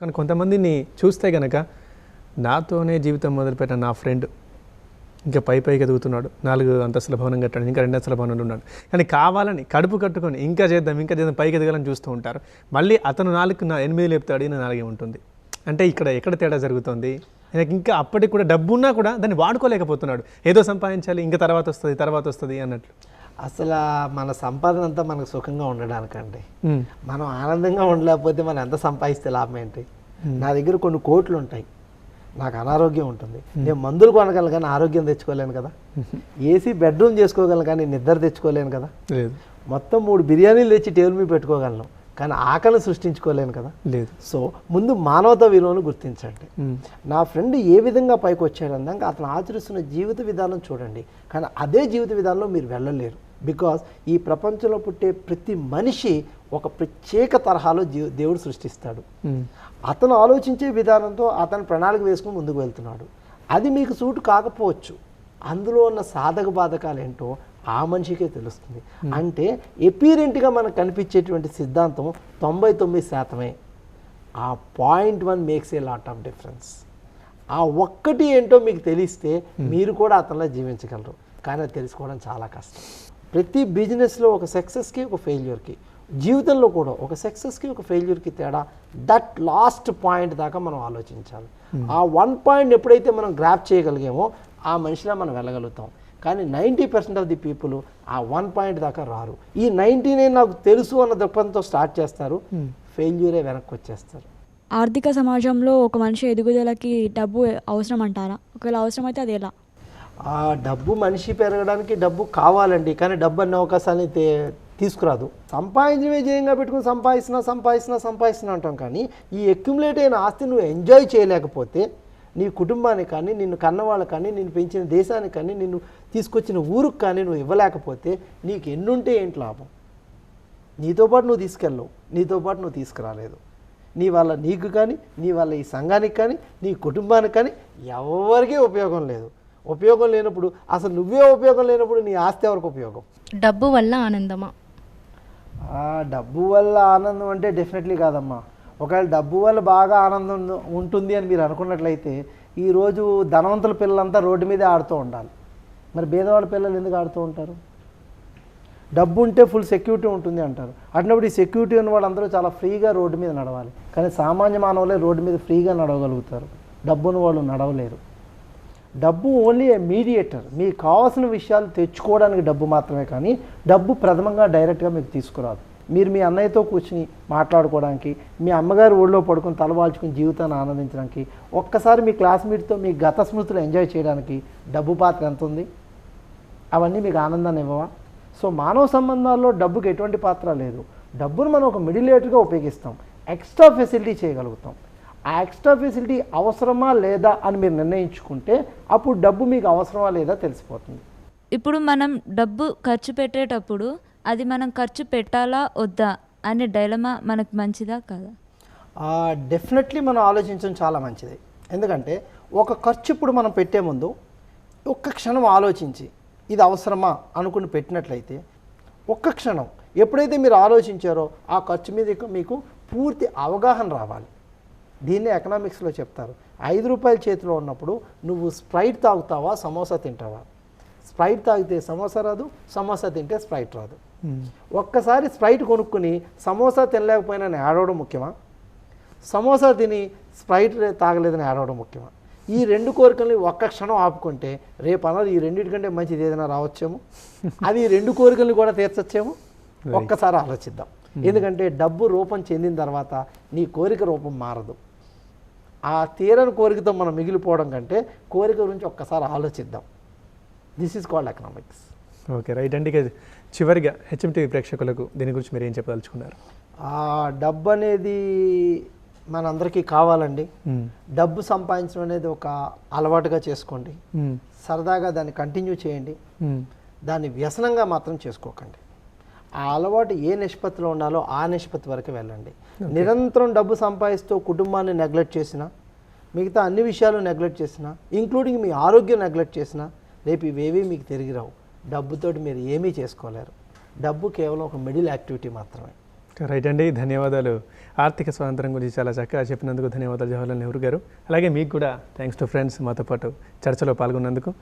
కానీ కొంతమందిని చూస్తే కనుక నాతోనే జీవితం మొదలుపెట్టిన నా ఫ్రెండ్ ఇంకా పై పైకి ఎదుగుతున్నాడు. నాలుగు అంతస్తుల భవనం కట్టాడు ఇంకా రెండు అంతస్తుల భవనంలో ఉన్నాడు. కానీ కావాలని కడుపు కట్టుకొని ఇంకా చేద్దాం ఇంకా చేద్దాం పైకి ఎదగాలని చూస్తూ ఉంటారు. మళ్ళీ అతను నాలుగు నా ఎనిమిది లేపుతాడు నా నాలుగే ఉంటుంది. అంటే ఇక్కడ ఎక్కడ తేడా జరుగుతుంది? నాకు ఇంకా అప్పటికి కూడా డబ్బు ఉన్నా కూడా దాన్ని వాడుకోలేకపోతున్నాడు. ఏదో సంపాదించాలి ఇంకా తర్వాత వస్తుంది తర్వాత వస్తుంది అన్నట్లు. అసలు మన సంపాదన అంతా మనకు సుఖంగా ఉండడానికండి. మనం ఆనందంగా ఉండలేకపోతే మనం ఎంత సంపాదిస్తే లాభం ఏంటి? నా దగ్గర కొన్ని కోట్లు ఉంటాయి. నాకు అనారోగ్యం ఉంటుంది. నేను మందులు కొనగలను కానీ ఆరోగ్యం తెచ్చుకోలేను కదా. ఏసీ బెడ్రూమ్ చేసుకోగలను కానీ నిద్ర తెచ్చుకోలేను కదా. లేదు. మొత్తం మూడు బిర్యానీలు తెచ్చి టేబుల్ మీద పెట్టుకోగలను కానీ ఆకలిని సృష్టించుకోలేను కదా. లేదు. సో ముందు మానవతా విలువను గుర్తించండి. నా ఫ్రెండ్ ఏ విధంగా పైకి వచ్చాడు అందాక అతను ఆచరిస్తున్న జీవిత విధానం చూడండి. కానీ అదే జీవిత విధానంలో మీరు వెళ్ళలేరు. బికాస్ ఈ ప్రపంచంలో పుట్టే ప్రతి మనిషి ఒక ప్రత్యేక తరహాలో దేవుడు సృష్టిస్తాడు. ఉమ్, అతను ఆలోచించే విధానంతో అతను ప్రణాళిక వేసుకుని ముందుకు వెళ్తున్నాడు. అది మీకు సూటు కాకపోవచ్చు. అందులో ఉన్న సాధక బాధకాలు ఏంటో ఆ మనిషికే తెలుస్తుంది. అంటే ఎపీరెంట్గా మనకు కనిపించేటువంటి సిద్ధాంతం తొంభై తొమ్మిది శాతమే. ఆ point one makes a lot of difference ఆ ఒక్కటి ఏంటో మీకు తెలిస్తే మీరు కూడా అతనిలో జీవించగలరు. కానీ అది తెలుసుకోవడం చాలా కష్టం. ప్రతి బిజినెస్లో ఒక సక్సెస్కి ఒక ఫెయిల్యూర్కి జీవితంలో కూడా ఒక సక్సెస్కి ఒక ఫెయిల్యూర్కి తేడా దట్ లాస్ట్ పాయింట్ దాకా మనం ఆలోచించాలి. ఆ వన్ పాయింట్ ఎప్పుడైతే మనం గ్రాప్ చేయగలిగామో ఆ మనిషిలా మనం వెళ్ళగలుగుతాం. కానీ ninety percent of the people ఆ వన్ పాయింట్ దాకా రారు. ఈ నైంటీ నైన్ నాకు తెలుసు అన్న దృక్పథంతో స్టార్ట్ చేస్తారు. ఫెయిల్యూరే వెనక్కి వచ్చేస్తారు ఆర్థిక సమాజంలో ఒక మనిషి ఎదుగుదలకి డబ్బు అవసరం అంటారా ఒకవేళ అవసరం అయితే అది ఎలా? ఆ డబ్బు మనిషి పెరగడానికి డబ్బు కావాలండి కానీ డబ్బు అనే అవకాశాన్ని తీసుకురాదు. సంపాదించడమే జయంగా పెట్టుకుని సంపాదిస్తున్నా సంపాదిస్తున్నా సంపాదిస్తున్నా అంటాం కానీ ఈ అక్యుములేట్ అయిన ఆస్తి నువ్వు ఎంజాయ్ చేయలేకపోతే నీ కుటుంబానికి కానీ నిన్ను కన్నవాళ్ళకి కానీ నిన్ను పెంచిన దేశానికి కానీ నిన్ను తీసుకొచ్చిన ఊరికి కానీ నువ్వు ఇవ్వలేకపోతే నీకు ఎన్నుంటే ఏంటి లాభం? నీతో పాటు నువ్వు తీసుకెళ్ళవు నీతో పాటు నువ్వు తీసుకురాలేదు. నీ వల్ల నీకు కానీ నీ వల్ల ఈ సంఘానికి కానీ నీ కుటుంబానికి కానీ ఎవరికీ ఉపయోగం లేదు. ఉపయోగం లేనప్పుడు అసలు నువ్వే ఉపయోగం లేనప్పుడు నీ ఆస్తి ఎవరికి ఉపయోగం? డబ్బు వల్ల ఆనందమా? డబ్బు వల్ల ఆనందం అంటే డెఫినెట్లీ కాదమ్మా. ఒకవేళ డబ్బు వల్ల బాగా ఆనందం ఉంటుంది అని మీరు అనుకున్నట్లయితే ఈరోజు ధనవంతుల పిల్లలంతా రోడ్డు మీదే ఆడుతూ ఉండాలి. మరి పేదవాళ్ళ పిల్లలు ఎందుకు ఆడుతూ ఉంటారు? డబ్బు ఉంటే ఫుల్ సెక్యూరిటీ ఉంటుంది అంటారు. అట్టినప్పుడు ఈ సెక్యూరిటీ ఉన్న వాళ్ళందరూ చాలా ఫ్రీగా రోడ్డు మీద నడవాలి. కానీ సామాన్య మానవులే రోడ్డు మీద ఫ్రీగా నడవగలుగుతారు. డబ్బున్న వాళ్ళు నడవలేరు. డబ్బు ఓన్లీ మీడియేటర్. మీకు కావాల్సిన విషయాలు తెచ్చుకోవడానికి డబ్బు మాత్రమే కానీ డబ్బు ప్రథమంగా డైరెక్ట్గా మీకు తీసుకురాదు. మీరు మీ అన్నయ్యతో కూర్చుని మాట్లాడుకోవడానికి మీ అమ్మగారు ఊళ్ళో పడుకుని తలవాల్చుకుని జీవితాన్ని ఆనందించడానికి ఒక్కసారి మీ క్లాస్మేట్తో మీ గత స్మృతులు ఎంజాయ్ చేయడానికి డబ్బు పాత్ర ఎంత ఉంది అవన్నీ మీకు ఆనందాన్ని ఇవ్వవా? సో మానవ సంబంధాల్లో డబ్బుకి ఎటువంటి పాత్ర లేదు. డబ్బును మనం ఒక మిడిలేటర్గా ఉపయోగిస్తాం. ఎక్స్ట్రా ఫెసిలిటీ చేయగలుగుతాం. ఆ ఎక్స్ట్రా ఫెసిలిటీ అవసరమా లేదా అని మీరు నిర్ణయించుకుంటే అప్పుడు డబ్బు మీకు అవసరమా లేదా తెలిసిపోతుంది. ఇప్పుడు మనం డబ్బు ఖర్చు పెట్టేటప్పుడు అది మనం ఖర్చు పెట్టాలా వద్దా అనే డైలమా మనకు మంచిదా కాదా? డెఫినెట్లీ మనం ఆలోచించడం చాలా మంచిది. ఎందుకంటే ఒక ఖర్చు ఇప్పుడు మనం పెట్టే ముందు ఒక్క క్షణం ఆలోచించి ఇది అవసరమా అనుకుని పెట్టినట్లయితే ఒక్క క్షణం ఎప్పుడైతే మీరు ఆలోచించారో ఆ ఖర్చు మీద మీకు పూర్తి అవగాహన రావాలి. దీన్ని ఎకనామిక్స్లో చెప్తారు. ఐదు రూపాయల చేతిలో ఉన్నప్పుడు నువ్వు స్ప్రైట్ తాగుతావా సమోసా తింటావా? స్ప్రైట్ తాగితే సమోసా రాదు సమోసా తింటే స్ప్రైట్ రాదు. ఒక్కసారి స్ప్రైట్ కొనుక్కుని సమోసా తినలేకపోయినా నేను ఏడవడం ముఖ్యమా? సమోసా తిని స్ప్రైట్ తాగలేదని ఏడవడం ముఖ్యమా? ఈ రెండు కోరికల్ని ఒక్క క్షణం ఆపుకుంటే రేపు అన్నది ఈ రెండింటికంటే మంచిది ఏదైనా రావచ్చేమో? అది రెండు కోరికల్ని కూడా తీర్చొచ్చేమో? ఒక్కసారి ఆలోచిద్దాం. ఎందుకంటే డబ్బు రూపం చెందిన తర్వాత నీ కోరిక రూపం మారదు. ఆ తీరని కోరికతో మనం మిగిలిపోవడం కంటే కోరిక గురించి ఒక్కసారి ఆలోచిద్దాం. This is called economics okay right అండి. చివరిగా హెచ్ఎంటీవీ ప్రేక్షకులకు దీని గురించి మీరు ఏం చెప్పదలుచుకున్నారు? ఆ డబ్బు అనేది మనందరికీ కావాలండి. డబ్బు సంపాదించడం అనేది ఒక అలవాటుగా చేసుకోండి. సరదాగా దాన్ని కంటిన్యూ చేయండి. దాన్ని వ్యసనంగా మాత్రం చేసుకోకండి. ఆ అలవాటు ఏ నిష్పత్తిలో ఉండాలో ఆ నిష్పత్తి వరకు వెళ్ళండి. నిరంతరం డబ్బు సంపాదిస్తూ కుటుంబాన్ని నెగ్లెక్ట్ చేసినా మిగతా అన్ని విషయాలు నెగ్లెక్ట్ చేసినా ఇంక్లూడింగ్ మీ ఆరోగ్యం నెగ్లెక్ట్ చేసినా రేపు ఇవేవి మీకు తిరిగి రావు. డబ్బుతోటి మీరు ఏమీ చేసుకోలేరు. డబ్బు కేవలం ఒక మిడిల్ యాక్టివిటీ మాత్రమే. రైట్ అండి. ధన్యవాదాలు. ఆర్థిక స్వాతంత్రం గురించి చాలా చక్కగా చెప్పినందుకు ధన్యవాదాలు జవహర్లాల్ నెహ్రూ గారు. అలాగే మీకు కూడా థ్యాంక్స్ టు ఫ్రెండ్స్ మాతో పాటు చర్చలో పాల్గొన్నందుకు.